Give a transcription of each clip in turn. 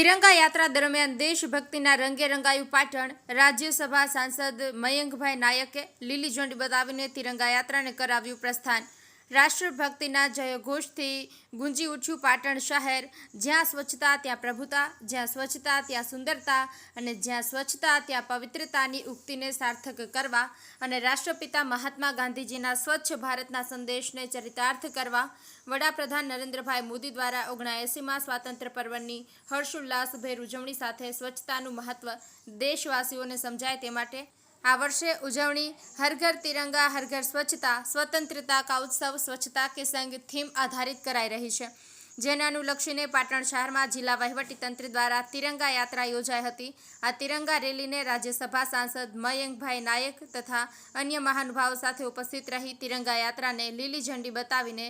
તિરંગા યાત્રા દરમિયાન દેશભક્તિના રંગે રંગાયું પાટણ, રાજ્યસભા સાંસદ મયંકભાઈ નાયકે લીલી ઝંડી બતાવીને તિરંગા યાત્રાને કરાવ્યું પ્રસ્થાન. રાષ્ટ્રભક્તિના જયઘોષથી ગુંજી ઉઠ્યું પાટણ શહેર. જ્યાં સ્વચ્છતા, ત્યાં પ્રભુતા, જ્યાં સ્વચ્છતા, ત્યાં સુંદરતા અને જ્યાં સ્વચ્છતા, ત્યાં પવિત્રતાની ઉક્તિને સાર્થક કરવા અને રાષ્ટ્રપિતા મહાત્મા ગાંધીજીના સ્વચ્છ ભારતના સંદેશને ચરિતાર્થ કરવા, વડાપ્રધાન નરેન્દ્રભાઈ મોદી દ્વારા ઓગણાએંસીમાં સ્વાતંત્ર્ય પર્વની હર્ષોલ્લાસભેર ઉજવણી સાથે સ્વચ્છતાનું મહત્વ દેશવાસીઓને સમજાય તે માટે આ વર્ષે ઉજવણી હર ઘર તિરંગા, હર ઘર સ્વચ્છતા, સ્વતંત્રતા કા ઉત્સવ સ્વચ્છતા કે સંગ થીમ આધારિત કરાઈ રહી છે. જેને અનુલક્ષીને પાટણ શહેરમાં જિલ્લા વહીવટીતંત્ર દ્વારા તિરંગા યાત્રા યોજાઈ હતી. આ તિરંગા રેલીને રાજ્યસભા સાંસદ મયંકભાઈ નાયક તથા અન્ય મહાનુભાવો સાથે ઉપસ્થિત રહી તિરંગા યાત્રાને લીલી ઝંડી બતાવીને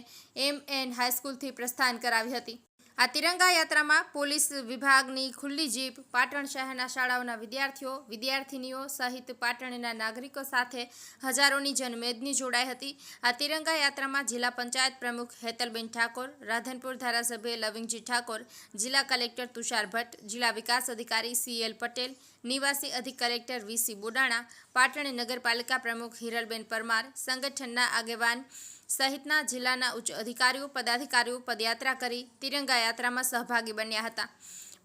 એમ એન હાઈસ્કૂલથી પ્રસ્થાન કરાવી હતી. આ તિરંગા યાત્રામાં પોલીસ વિભાગની ખુલ્લી જીપ, પાટણ શહેરના શાળાઓના વિદ્યાર્થીઓ, વિદ્યાર્થિનીઓ સહિત પાટણના નાગરિકો સાથે હજારોની જનમેદની જોડાઈ હતી. આ તિરંગા યાત્રામાં જિલ્લા પંચાયત પ્રમુખ હેતલબેન ઠાકોર, રાધનપુર ધારાસભ્ય લવિંગજી ઠાકોર, જિલ્લા કલેક્ટર તુષાર ભટ્ટ, જિલ્લા વિકાસ અધિકારી સીએલ પટેલ, નિવાસી અધિક કલેક્ટર વીસી બોડાણા, પાટણ નગરપાલિકા પ્રમુખ હિરલબેન પરમાર, સંગઠનના આગેવાન સહિતના જિલ્લાના ઉચ્ચ અધિકારીઓ પદાધિકારીઓ પદયાત્રા કરી તિરંગા યાત્રામાં સહભાગી બન્યા હતા.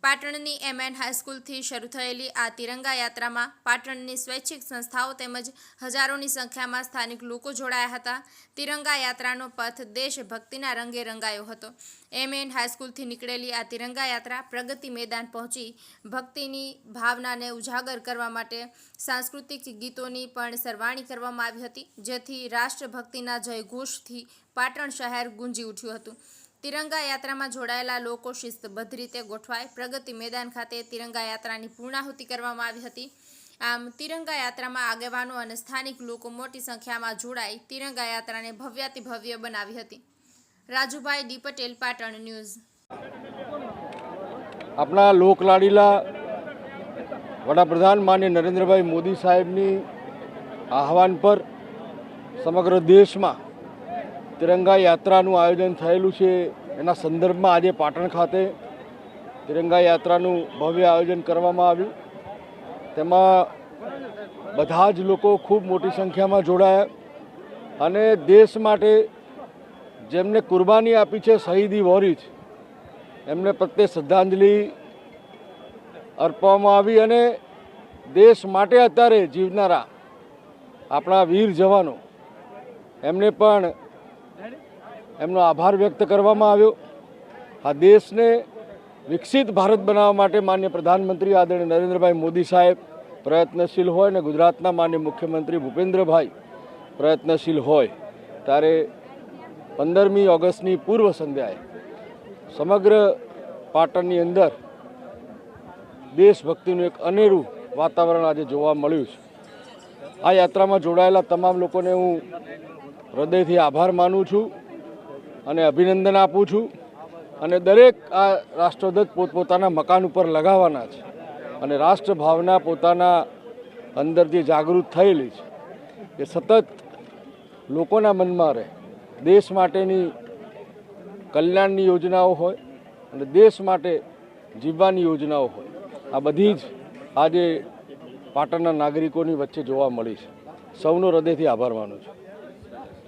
પાટણની એમ એન હાઈસ્કૂલથી શરૂ થયેલી આ તિરંગા યાત્રામાં પાટણની સ્વૈચ્છિક સંસ્થાઓ તેમજ હજારોની સંખ્યામાં સ્થાનિક લોકો જોડાયા હતા. તિરંગા યાત્રાનો પથ દેશભક્તિના રંગે રંગાયો હતો. એમ એન હાઈસ્કૂલથી નીકળેલી આ તિરંગા યાત્રા પ્રગતિ મેદાન પહોંચી ભક્તિની ભાવનાને ઉજાગર કરવા માટે સાંસ્કૃતિક ગીતોની પણ સરવાણી કરવામાં આવી હતી, જેથી રાષ્ટ્રભક્તિના જયઘોષથી પાટણ શહેર ગુંજી ઉઠ્યું હતું. તિરંગા યાત્રામાં જોડાયેલા લોકો શિસ્તબદ્ધ રીતે ગોઠવાય. પ્રગતિ મેદાન ખાતે તિરંગા યાત્રાની પૂર્ણાહુતિ કરવામાં આવી હતી. આમ, તિરંગા યાત્રામાં આગેવાનો અને સ્થાનિક લોકો મોટી સંખ્યામાં જોડાઈ તિરંગા યાત્રાને ભવ્યાતિ ભવ્ય બનાવી હતી. Rajubhai D Patel, Patan news. આપણા લોકલાડીલા વડાપ્રધાન માન્ય નરેન્દ્રભાઈ મોદી સાહેબની આહવાન પર સમગ્ર દેશમાં તિરંગા યાત્રાનું આયોજન થયેલું છે. એના સંદર્ભમાં આજે પાટણ ખાતે તિરંગા યાત્રાનું ભવ્ય આયોજન કરવામાં આવ્યું. તેમાં બધા જ લોકો ખૂબ મોટી સંખ્યામાં જોડાયા અને દેશ માટે જેમને કુરબાની આપી છે શહીદી વોરિજ એમને પ્રત્યે શ્રદ્ધાંજલિ અર્પવામાં આવી અને દેશ માટે અત્યારે જીવનારા આપણા વીર જવાનો એમને પણ એમનો આભાર વ્યક્ત કરવામાં આવ્યો. આ દેશને વિકસિત ભારત બનાવવા માટે માન્ય પ્રધાનમંત્રી આદરણીય નરેન્દ્રભાઈ મોદી સાહેબ પ્રયત્નશીલ હોય અને ગુજરાતના માન્ય મુખ્યમંત્રી ભૂપેન્દ્રભાઈ પ્રયત્નશીલ હોય. ત્યારે પંદરમી ઓગસ્ટની પૂર્વ સંધ્યાએ સમગ્ર પાટણની અંદર દેશભક્તિનું એક અનેરું વાતાવરણ આજે જોવા મળ્યું છે. આ યાત્રામાં જોડાયેલા તમામ લોકોને હું હૃદયથી આભાર માનું છું અને અભિનંદન આપું છું. અને દરેક આ રાષ્ટ્રધ્વજ પોતપોતાના મકાન ઉપર લગાવવાના છે અને રાષ્ટ્રભાવના પોતાના અંદર જે જાગૃત થયેલી છે, એ સતત લોકોના મનમાં રહે. દેશ માટેની કલ્યાણની યોજનાઓ હોય અને દેશ માટે જીવવાની યોજનાઓ હોય. આ બધી જ આજે પાટણના નાગરિકોની વચ્ચે જોવા મળી છે. સૌનો હૃદયથી આભાર માનું છું.